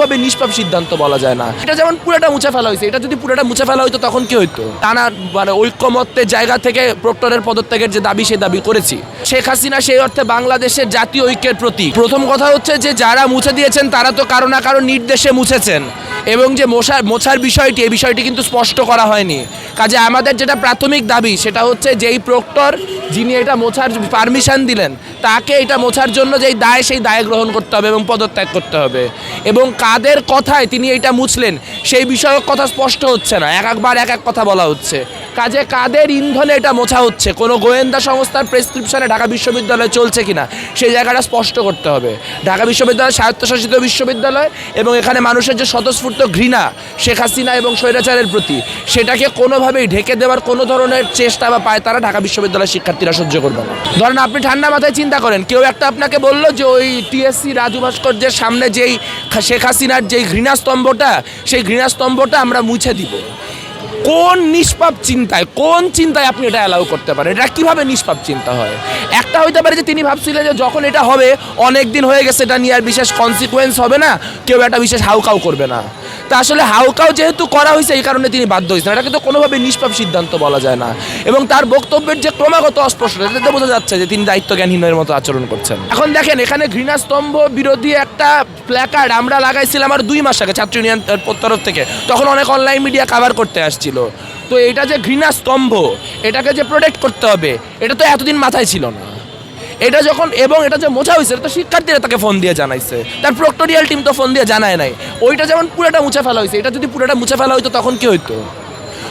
কোনোভাবে নিষ্পাপ সিদ্ধান্ত বলা যায় না। এটা যেমন পুরোটা মুছে ফেলা হয়েছে, এটা যদি পুরোটা মুছে ফেলা হইতো তখন কি হইতো? টানা মানে ঐক্যমত্যের জায়গা থেকে প্রক্টরের পদত্যাগের যে দাবি, সে দাবি করেছি। শেখ হাসিনা সেই অর্থে বাংলাদেশের জাতীয় ঐক্যের প্রতি প্রথম কথা হচ্ছে যে, যারা মুছে দিয়েছেন, তারা তো কারও না কারও নির্দেশে মুছেছেন। এবং যে মোছার মোছার বিষয়টি, এই বিষয়টি কিন্তু স্পষ্ট করা হয়নি। কাজে আমাদের যেটা প্রাথমিক দাবি, সেটা হচ্ছে যেই প্রক্টর যিনি এটা মোছার পারমিশন দিলেন, তাকে এটা মোছার জন্য যেই দায়, সেই দায় গ্রহণ করতে হবে এবং পদত্যাগ করতে হবে। এবং কাদের কথায় তিনি এটা মুছলেন, সেই বিষয়ক কথা স্পষ্ট হচ্ছে না। এক একবার এক এক কথা বলা হচ্ছে। কাজে কাদের ইন্ধনে এটা মোছা হচ্ছে? কোনো গোয়েন্দা সংস্থার প্রেসক্রিপশনে ঢাকা বিশ্ববিদ্যালয় চলছে কিনা? সেই জায়গাটা স্পষ্ট করতে হবে। ঢাকা বিশ্ববিদ্যালয় স্বায়ত্তশাসিত বিশ্ববিদ্যালয় এবং এখানে মানুষের যে স্বতঃস্ফূর্ত ঘৃণা, শেখ হাসিনা এবং স্বৈরাচারের প্রতি, সেটাকে কোনোভাবেই ঢেকে দেওয়ার কোনো ধরনের চেষ্টা বা পায় তারা ঢাকা বিশ্ববিদ্যালয়ের শিক্ষার্থীরা সহ্য করবে ধরেন আপনি ঠান্ডা মাথায় চিন্তা করেন, কেউ একটা আপনাকে বলল যে ওই টিএসসি রাজু ভাস্কর্যের সামনে যেই শেখ হাসিনার যেই ঘৃণাস্তম্ভটা, সেই ঘৃণাস্তম্ভটা আমরা মুছে দিব। কোন নিষ্পাপ চিন্তায়, কোন চিন্তায় আপনি এটা অ্যালাউ করতে পারেন? এটা কীভাবে নিষ্পাপ চিন্তা হয়? একটা হইতে পারে যে তিনি ভাবছিলেন যে যখন এটা হবে অনেক দিন হয়ে গেছে, এটা নিয়ে আর বিশেষ কনসিকুয়েন্স হবে না, কেউ একটা বিশেষ হাউকাউ করবে না। তা আসলে হাউকাউ যেহেতু করা হয়েছে, এই কারণে তিনি বাধ্য হয়েছেন। এটা কিন্তু কোনোভাবে নিষ্পাপ সিদ্ধান্ত বলা যায় না। এবং তার বক্তব্যের যে ক্রমাগত অস্পষ্টতা, এটাতে বোঝা যাচ্ছে যে তিনি দায়িত্ব জ্ঞানহীনের মতো আচরণ করছেন। এখন দেখেন, এখানে ঘৃণাস্তম্ভ বিরোধী একটা প্ল্যাকার্ড আমরা লাগাইছিলাম আর দুই মাস আগে ছাত্র ইউনিয়ন তরফ থেকে। তখন অনেক অনলাইন মিডিয়া কাভার করতে আসছিল। তো এটা যে ঘৃণা স্তম্ভ এটাকে যে প্রোটেক্ট করতে হবে, এটা তো এতদিন মাথায় ছিল না। এটা যখন এবং এটা যে মোছা হয়েছে, এটা শিক্ষার্থীরা তাকে ফোন দিয়ে জানাইছে। তার প্রক্টোরিয়াল টিম তো ফোন দিয়ে জানায় নাই। ওইটা যেমন পুরোটা মুছে ফেলা হয়েছে, এটা যদি পুরোটা মুছে ফেলা হইতো তখন কি হইতো?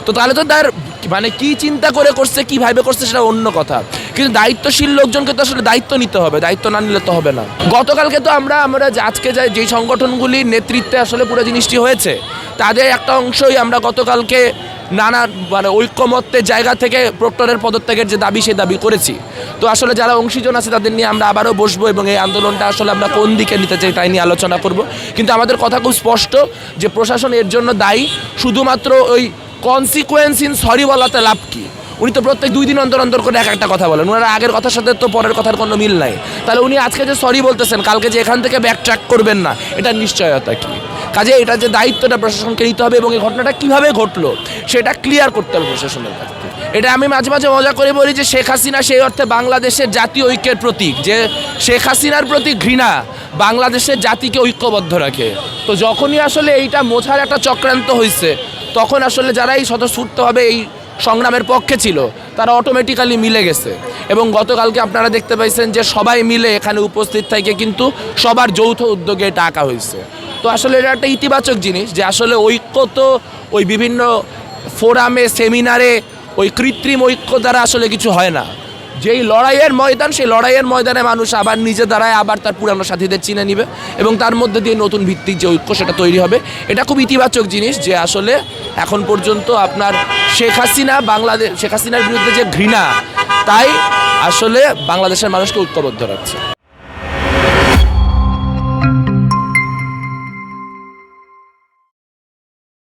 তো তাহলে তো তার মানে কি চিন্তা করে করছে, কি ভাবে করছে সেটা অন্য কথা। কিন্তু দায়িত্বশীল লোকজনকে তো আসলে দায়িত্ব নিতে হবে, দায়িত্ব না নিলে তো হবে না। গতকালকে তো আমরা আমরা আজকে যাই যেই সংগঠনগুলির নেতৃত্বে আসলে পুরো জিনিসটি হয়েছে, তাদের একটা অংশই আমরা গতকালকে নানা মানে ঐক্যমত্যের জায়গা থেকে প্রক্টরের পদত্যাগের যে দাবি, সেই দাবি করেছি। তো আসলে যারা অংশীজন আছে, তাদের নিয়ে আমরা আবারও বসবো এবং এই আন্দোলনটা আসলে আমরা কোন দিকে নিতে চাই তাই নিয়ে আলোচনা করব। কিন্তু আমাদের কথা খুব স্পষ্ট যে প্রশাসন এর জন্য দায়ী, শুধুমাত্র ওই কনসিকুয়েন্স ইন সরি বলাতে লাভ কি? উনি তো প্রত্যেক দুই দিন অন্তর অন্তর করে এক একটা কথা বলেন। ওনারা আগের কথার সাথে তো পরের কথার কোনো মিল নাই। তাহলে উনি আজকে যে সরি বলতেছেন, কালকে যে এখান থেকে ব্যাক ট্র্যাক করবেন না, এটা নিশ্চয়তা কি? কাজে এটা যে দায়িত্বটা প্রশাসনকে নিতে হবে এবং এই ঘটনাটা কীভাবে ঘটলো, সেটা ক্লিয়ার করতে হবে প্রশাসনের কাছ এটা আমি মাঝে মাঝে মজা করে বলি যে শেখ হাসিনা সেই অর্থে বাংলাদেশের জাতীয় ঐক্যের প্রতীক, যে শেখ হাসিনার প্রতি ঘৃণা বাংলাদেশের জাতিকে ঐক্যবদ্ধ রাখে। তো যখনই আসলে এইটা মোছার একটা চক্রান্ত হয়েছে তখন আসলে যারাই স্বতঃস্ফূর্তভাবে এই সংগ্রামের পক্ষে ছিল, তারা অটোমেটিক্যালি মিলে গেছে। এবং গতকালকে আপনারা দেখতে পাইছেন যে সবাই মিলে এখানে উপস্থিত থেকে কিন্তু সবার যৌথ উদ্যোগে এটা আঁকা হয়েছে তো আসলে এটা একটা ইতিবাচক জিনিস যে আসলে ঐক্য তো ওই বিভিন্ন ফোরামে, সেমিনারে, ওই কৃত্রিম ঐক্য দ্বারা আসলে কিছু হয় না। যেই লড়াইয়ের ময়দান, সেই লড়াইয়ের ময়দানে মানুষ আবার নিজে দাঁড়ায়, আবার তার পুরানো সাথীদের চিনে নিবে এবং তার মধ্যে দিয়ে নতুন ভিত্তিক যে ঐক্য সেটা তৈরি হবে। এটা খুব ইতিবাচক জিনিস যে আসলে এখন পর্যন্ত আপনার শেখ হাসিনা বাংলাদেশ শেখ হাসিনার বিরুদ্ধে যে ঘৃণা, তাই আসলে বাংলাদেশের মানুষকে ঐক্যবদ্ধ রাখছে।